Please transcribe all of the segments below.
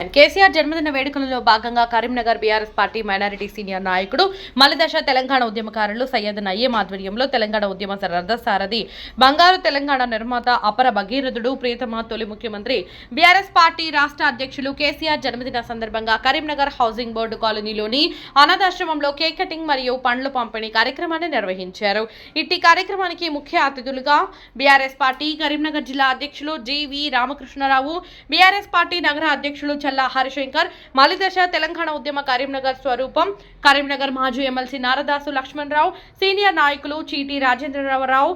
KCR జన్మదిన వేడుకలలో భాగంగా Karimnagar BRS party minority senior నాయకుడు మలిదశ తెలంగాణ ఉద్యమకారులు సయ్యద్ నయ్యం ఆధ్వర్యంలో తెలంగాణ ఉద్యమ రథసారథి బంగారు తెలంగాణ నిర్మాత అపర భగీరథుడు ప్రియతమ తొలి ముఖ్యమంత్రి బీఆర్ఎస్ పార్టీ రాష్ట్ర అధ్యక్షులు కేసీఆర్ జన్మదిన సందర్భంగా కరీంనగర్ హౌసింగ్ బోర్డు కాలనీలోని అనాథాశ్రమంలో కేక్ కటింగ్ మరియు పండ్ల పంపిణీ కార్యక్రమాన్ని నిర్వహించారు. ఇట్టి కార్యక్రమానికి ముఖ్య అతిథులుగా బీఆర్ఎస్ పార్టీ కరీంనగర్ జిల్లా అధ్యక్షులు జీవి రామకృష్ణరావు బీఆర్ఎస్ పార్టీ నగర అధ్యక్షులు చల్లా హరిశంకర్ మలిదశ తెలంగాణ ఉద్యమ కరీంనగర్ స్వరూపం కరీంనగర్ మాజీ ఎమ్మెల్సీ నారదాసు లక్ష్మణరావు సీనియర్ నాయకులు చీటి రాజేంద్రరావు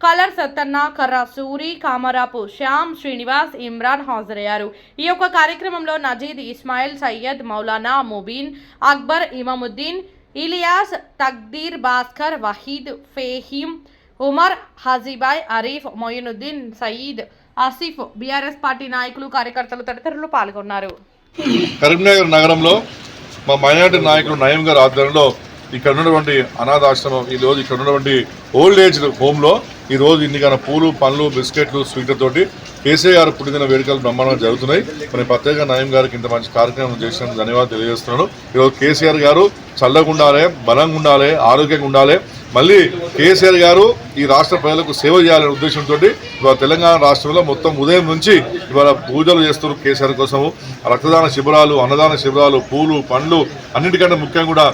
కలర్ సత్తన్న కర్రా సూరి కామరాపు శ్యామ్ శ్రీనివాస్ ఇమ్రాన్ హాజరయ్యారు ఈ యొక్క కార్యక్రమంలో నజీద్ ఇస్మాయిల్ సయ్యద్ మౌలానా ముబీన్ అక్బర్ ఇమాముద్దీన్ ఇలియాస్ తక్దీర్ భాస్కర్ వహీద్ ఫేహీం ఉమర్ హజీబాయ్ అరీఫ్ మొయినుద్దీన్ సయీద్ ఆసిఫ్ బీఆర్ఎస్ పార్టీ నాయకులు కార్యకర్తలు తదితరులు పాల్గొన్నారు. కరీంనగర్ నగరంలో మా మైనార్టీ నాయకులు నయం గారి ఆధ్వర్యంలో ఇక్కడ ఉన్నటువంటి అనాథాశ్రమం ఈ రోజు ఇక్కడ ఉన్నటువంటి ఓల్డ్ ఏజ్ హోమ్లో ఈ రోజు పూలు పండ్లు బిస్కెట్లు స్వీట్లతోటి కేసీఆర్ గారు పుట్టిన వేడుకలు బ్రహ్మాండంగా జరుగుతున్నాయి. మరి ప్రత్యేక నయం గారికి ఇంత మంచి కార్యక్రమం చేసినందుకు ధన్యవాదాలు తెలియజేస్తున్నాను. ఈరోజు కేసీఆర్ గారు చల్లగా ఉండాలి బలంగా ఉండాలి ఆరోగ్యంగా ఉండాలి. మళ్ళీ కేసీఆర్ గారు ఈ రాష్ట్ర ప్రజలకు సేవ చేయాలనే ఉద్దేశంతో ఇవాళ తెలంగాణ రాష్ట్రంలో మొత్తం ఉదయం నుంచి ఇవాళ పూజలు చేస్తున్నారు కేసీఆర్ కోసము. రక్తదాన శిబిరాలు అన్నదాన శిబిరాలు పూలు పండ్లు అన్నిటికంటే ముఖ్యంగా కూడా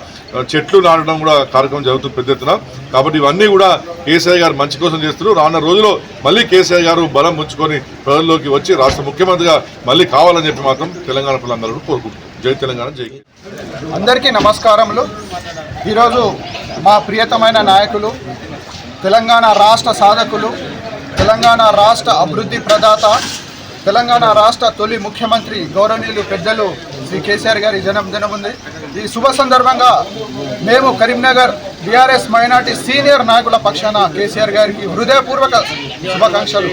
చెట్లు నాటడం కూడా కార్యక్రమం జరుగుతుంది పెద్ద ఎత్తున. కాబట్టి ఇవన్నీ కూడా కేసీఆర్ గారు మంచి కోసం చేస్తున్నారు. రానున్న రోజుల్లో మళ్ళీ కేసీఆర్ గారు బలం ఉంచుకొని ప్రజల్లోకి వచ్చి రాష్ట్ర ముఖ్యమంత్రిగా మళ్ళీ కావాలని చెప్పి మాత్రం తెలంగాణ ప్రజలందరూ కోరుకుంటున్నారు. జై తెలంగాణ జై అందరికీ నమస్కారములు. ఈరోజు మా ప్రియతమైన నాయకులు తెలంగాణ రాష్ట్ర సాధకులు తెలంగాణ రాష్ట్ర అభివృద్ధి ప్రదాత తెలంగాణ రాష్ట్ర తొలి ముఖ్యమంత్రి గౌరవనీయులు పెద్దలు శ్రీ కేసీఆర్ గారి జన్మదినం ఉంది. ఈ శుభ సందర్భంగా మేము కరీంనగర్ బీఆర్ఎస్ మైనార్టీ సీనియర్ నాయకుల పక్షాన కేసీఆర్ గారికి హృదయపూర్వక శుభాకాంక్షలు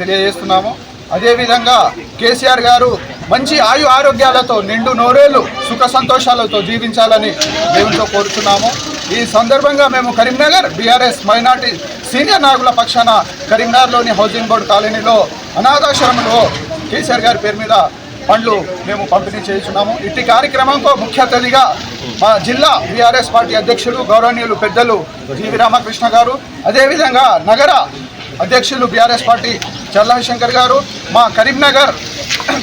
తెలియజేస్తున్నాము. అదేవిధంగా కేసీఆర్ గారు మంచి ఆయు ఆరోగ్యాలతో నిండు నోరేళ్ళు సుఖ సంతోషాలతో జీవించాలని దేవునితో కోరుతున్నాము ఈ సందర్భంగా మేము కరీంనగర్ బీఆర్ఎస్ మైనార్టీ సీనియర్ నాయకుల పక్షాన కరీంనగర్లోని హౌసింగ్ బోర్డు కాలనీలో అనాథాశ్రమంలో కేసీఆర్ గారి పేరు మీద పండ్లు మేము పంపిణీ చేస్తున్నాము. ఇట్టి కార్యక్రమంతో ముఖ్య అతిథిగా మా జిల్లా బీఆర్ఎస్ పార్టీ అధ్యక్షులు గౌరవనీయులు పెద్దలు జీవి రామకృష్ణ గారు అదేవిధంగా నగర అధ్యక్షులు బీఆర్ఎస్ పార్టీ చల్లశంకర్ గారు మా కరీంనగర్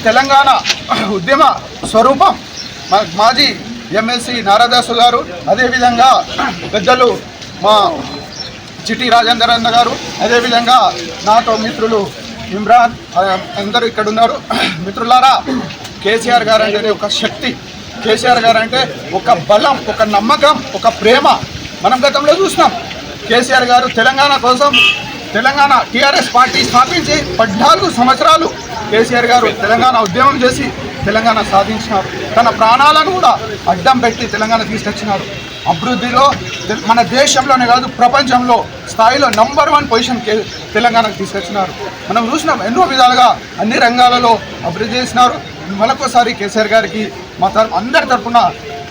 తెలంగాణ ఉద్యమ స్వరూపం మా మాజీ ఎమ్మెల్సీ నారాదాసు గారు అదేవిధంగా పెద్దలు మా చిటి రాజేందర్ అన్న గారు అదేవిధంగా నాతో మిత్రులు ఇమ్రాన్ అందరూ ఇక్కడ ఉన్నారు. మిత్రులారా కేసీఆర్ గారు అంటే ఒక శక్తి. కేసీఆర్ గారు అంటే ఒక బలం ఒక నమ్మకం ఒక ప్రేమ. మనం గతంలో చూసినాం. కేసీఆర్ గారు తెలంగాణ కోసం తెలంగాణ టీఆర్ఎస్ పార్టీ స్థాపించి పద్నాలుగు సంవత్సరాలు కేసీఆర్ గారు తెలంగాణ ఉద్యమం చేసి తెలంగాణ సాధించినారు తన ప్రాణాలను కూడా అడ్డం పెట్టి తెలంగాణ తీసుకొచ్చినారు అభివృద్ధిలో మన దేశంలోనే కాదు ప్రపంచంలో స్థాయిలో నంబర్ వన్ పొజిషన్ కే తెలంగాణకు తీసుకొచ్చినారు. మనం చూసినాం ఎన్నో విధాలుగా అన్ని రంగాలలో అభివృద్ధి చేసినారు. మరొకసారి కేసీఆర్ గారికి మా తరఫు అందరి తరఫున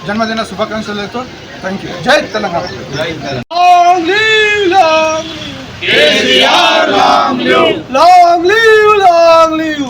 జన్మదిన శుభాకాంక్షలతో థ్యాంక్ యూ జై Telangana. Long live, long live, live.